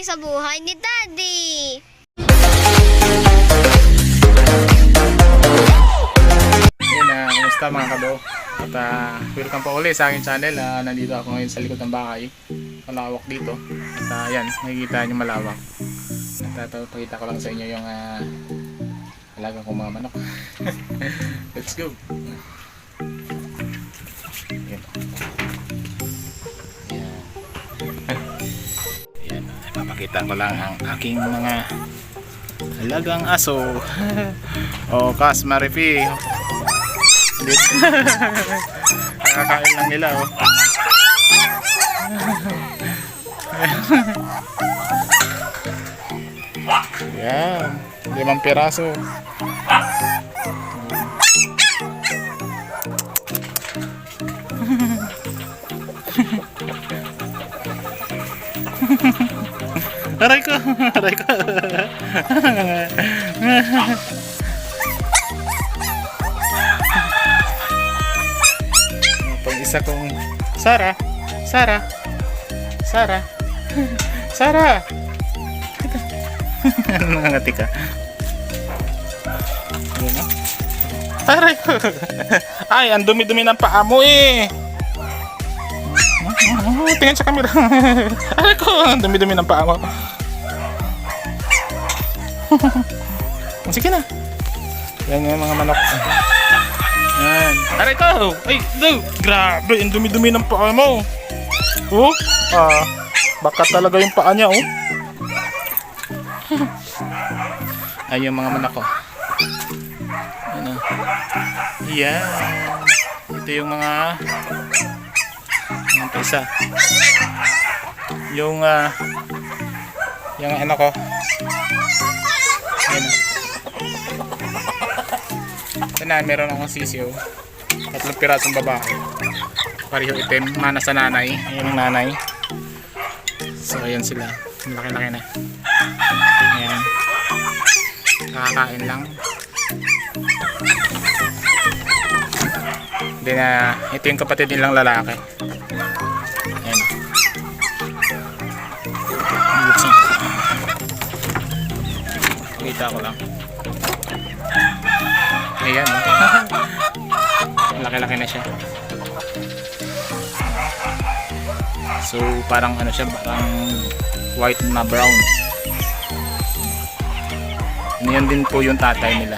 tayo sa buhay ni Daddy. Na, kumusta mga kado? At ah, welcome po ulit sa aking channel. Ah, nandito ako ngayon sa likod ng bahay. Malawak dito. At ah, yan, nakikita nyo malawak. At uh, pakita ko lang sa inyo yung uh, alaga kong mga manok. Let's go! Ipapakita ko lang ang aking mga alagang aso. o, Kas Marifi. Nakakain lang nila, oh. Yan. Limang piraso. Aray ko, aray ko. Pag isa kong Sara, Sara, Sara, Sara. Nangangati ka. Yun na. Aray ko. Ay, ang dumi-dumi ng paa mo eh. Tingnan sa camera. Aray ko, ang dumi-dumi ng paa mo. Sige na. Yan yung mga manok. Yan. Aray ko! Ay, no! Grabe, ang dumi-dumi ng paa mo. Oh, ah, baka talaga yung paa niya, oh. Ay, yung mga manok ko. Ano? Yan. Ito yung mga yung isa. Yung ah yung ano ko. Yan. Ito na, meron akong sisiyo. Tatlong pirasong babae. Pareho itim. Mana sa nanay. Ayan yung nanay. So, ayan sila. Ang Laki-laki na. Ayan. Nakakain lang. Hindi na, ito yung kapatid nilang lalaki. Kita ko lang. Ayan. Laki-laki na siya. So, parang ano siya, parang white na brown. Yan din po yung tatay nila.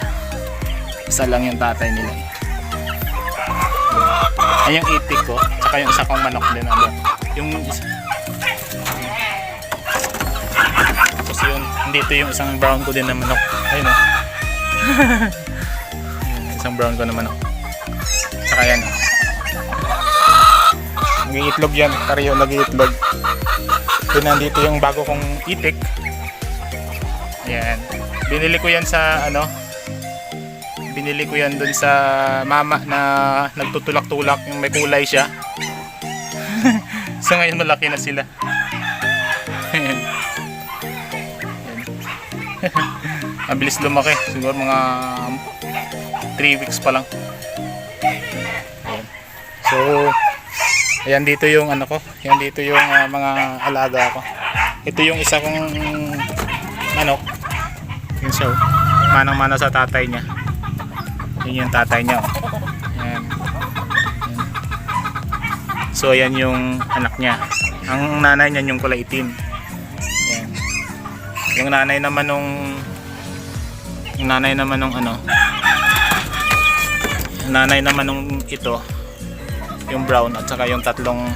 Isa lang yung tatay nila. Ay, yung itik ko, tsaka yung isa kong manok din. Ano, yung isa. Yun, dito yung isang brown ko din na manok. Ayun o. Yun, isang brown ko na manok. Tsaka yan. Nag-iitlog yan. Kariyo nag-iitlog. Then nandito yung bago kong itik. Ayan. Binili ko yan sa ano. Binili ko yan dun sa mama na nagtutulak-tulak yung may kulay siya. so ngayon malaki na sila. Ang bilis lumaki. Siguro mga 3 weeks pa lang. So, ayan dito yung ano ko. Ayan dito yung ah, mga alaga ko. Ito yung isa kong manok. Yun siya. oh. Manang-mana sa tatay niya. Yun yung tatay niya. oh. Ayan. Ayan. So, ayan yung anak niya. Ang nanay niya yung kulay itim. Yung nanay naman nung yung nanay naman nung ano nanay naman nung ito yung brown at saka yung tatlong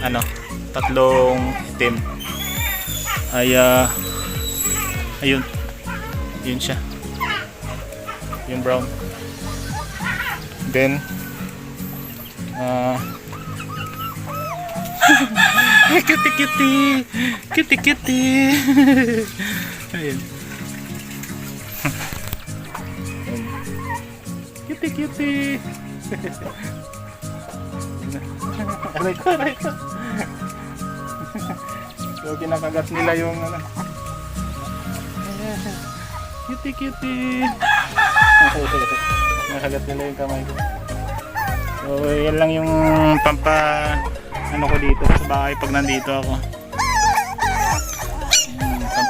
ano tatlong itim ay ah, ayun yun siya. Yung brown. Then ah cutie cutie. Cutie cutie. Ayun. Cutie cutie. Aray ko aray ko. So kinakagat nila yung ano. Cutie cutie. Nakagat nila yung kamay ko. So yan lang yung pampa ano ko dito sa bahay pag nandito ako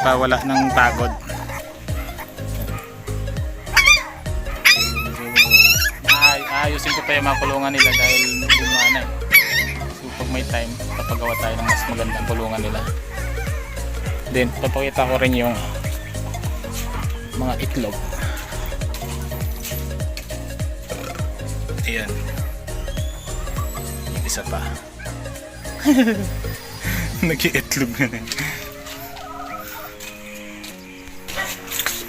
Para wala ng pagod. Ay, ayusin ko pa yung mga kulungan nila dahil lumana eh. So pag may time, papagawa tayo ng mas magandang kulungan nila. Then, papakita ko rin yung mga itlog. Ayan. Isa pa. Nag-iitlog na rin.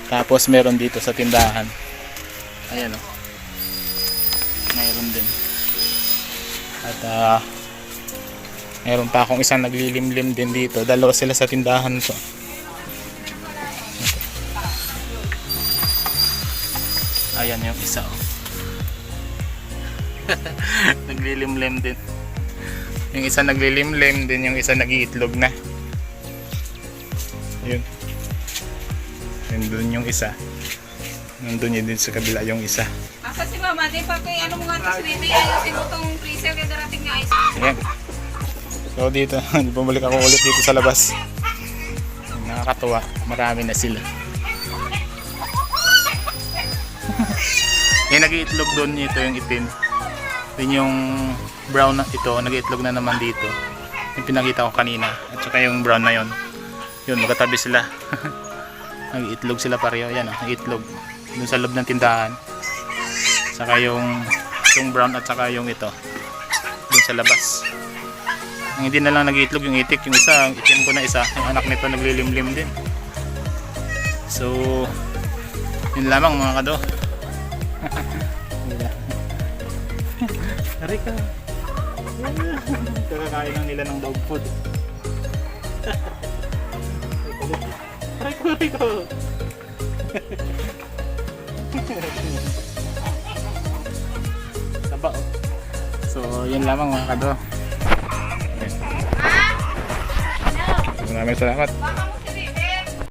Tapos meron dito sa tindahan. Ayan o. Mayroon din. At ah meron pa akong isang naglilimlim din dito. Dalawa sila sa tindahan ko. Ayan yung isa oh. naglilimlim din. Yung isa naglilimlim din, yung isa nagiitlog na. Ayun. Nandun yung isa. Nandun yun din sa kabila yung isa. Asa si mama, di pa kay ano mo nga to sweetie, ayusin mo tong freezer kaya darating nga ice. Ayan. So dito, bumalik ako ulit dito sa labas. Nakakatuwa, marami na sila. yung nag-iitlog doon ito yung itim. Yun yung brown na ito, nag-iitlog na naman dito. Yung pinakita ko kanina. At saka yung brown na yon. Yun, magkatabi sila. nag-iitlog sila pareho. Yan, oh, nag-iitlog. Doon sa loob ng tindahan. Saka yung, yung brown at saka yung ito. Doon sa labas. Ang hindi na lang nag-iitlog yung itik, yung isa, itim ko na isa, yung anak nito naglilimlim din. So, yun lamang mga kado. Aray ka. Kakakain lang nila ng dog food. aray ko, aray ko. Saba oh. So, yun lamang mga kado. Maraming salamat.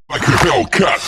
Like a Hellcat.